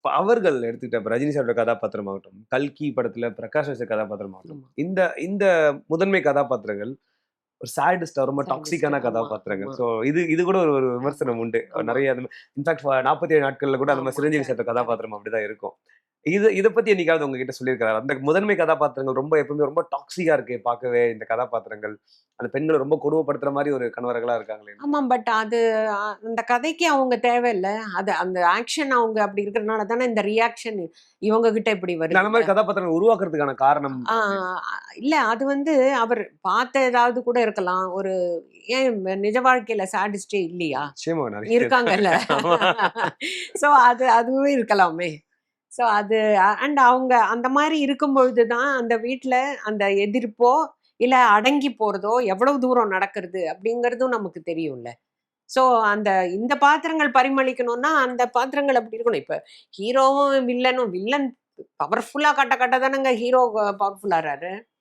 இப்ப அவர்கள் எடுத்துக்கிட்ட இப்ப ரஜினி சாரோட கதாபாத்திரமாகட்டும் கல்கி படத்துல பிரகாஷ் ராஜ் கதாபாத்திரமாகட்டும். இந்த இந்த முதன்மை கதாபாத்திரங்கள் ஒரு சாடிஸ்டா ரொம்ப டாக்ஸிக்கான கதாபாத்திரங்கள். ஸோ இது இது கூட ஒரு ஒரு விமர்சனம் உண்டு. நிறைய இன்ஃபேக்ட் நாற்பத்தி ஏழு நாட்கள்ல கூட அந்த மாதிரி சிரஞ்சீவி சார் correct, கதாபாத்திரம் அப்படிதான் இருக்கும் இது இதை பத்தி என்னைக்காவது உங்ககிட்ட சொல்லியிருக்காரு? அந்த முதன்மை கதாபாத்திரங்கள் ரொம்ப எப்பவுமே ரொம்ப டாக்ஸிக்கா இருக்கு பார்க்கவே இந்த கதாபாத்திரங்கள். அந்த பெண்களை ரொம்ப கொடுமைப்படுத்துற மாதிரி ஒரு கணவர்களா இருக்காங்களே ஆமாம் பட் அது அந்த கதைக்கு அவங்க தேவையில்லை. அது அந்த ஆக்ஷன் அவங்க அப்படி இருக்கிறதுனால தானே இந்த ரியாக்ஷன் இவங்க கிட்ட இப்படி இல்ல, அந்த வருது மாதிரி கதாபாத்திரங்கள் உருவாக்குறதுக்கான காரணம் இல்ல அது வந்து அவர் பார்த்த ஏதாவது கூட இருக்கலாம். ஒரு ஏன் நிஜ வாழ்க்கையில சாடிஸ்டே இல்லையா? இருக்காங்கல்ல. சோ அது அதுவும் இருக்கலாமே. ஸோ அது அண்ட் அவங்க அந்த மாதிரி இருக்கும் பொழுதுதான் அந்த வீட்டில் அந்த எதிர்ப்போ இல்லை அடங்கி போறதோ எவ்வளவு தூரம் நடக்கிறது அப்படிங்கிறதும் நமக்கு தெரியும்ல. ஸோ அந்த இந்த பாத்திரங்கள் பரிமளிக்கணும்னா அந்த பாத்திரங்கள் அப்படி இருக்கணும். இப்போ ஹீரோவும் வில்லனும் வில்லன் பவர்ஃபுல்லாக கட்ட கட்ட தானேங்க ஹீரோ பவர்ஃபுல்லாகிறாரு